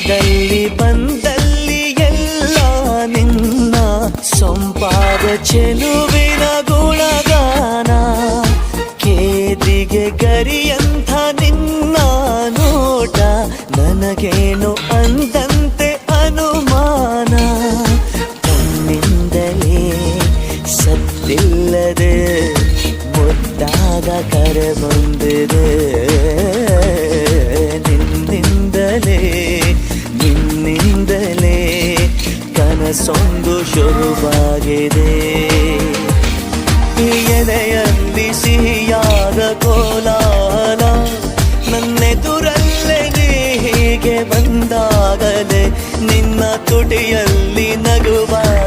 ಹೋದಲ್ಲಿ ಬಂದಲ್ಲಿ ಎಲ್ಲ ನಿನ್ನ ಸೊಂಪಾದ ಚೆಲುವಿನ ಗುಣಗಾನ, ಕೇದಿಗೆ ಗರಿಯಂಥ ನಿನ್ನ ನೋಟ, ನನಗೇನು ಅಂದಂತೆ ಅನುಮಾನ? ಕಣ್ಣಿಂದಲೇ ಸತ್ತಿಲ್ಲದೆ ಮುದ್ದಾದ ಕರೆ ಬಂದಿದೆ. ಕನಸೊಂದು ಶುರುವಾಗಿದೆ. ಎದೆಯಲ್ಲಿ ಸಿಹಿಯಾದ ಕೋಲಾಹಲ ನನ್ನೆದುರಲ್ಲೇ ನೀ ಹೀಗೆ ಬಂದಾಗಲೇ ನಿನ್ನ ತುಟಿಯಲ್ಲಿ ನಗುವಾಗುವ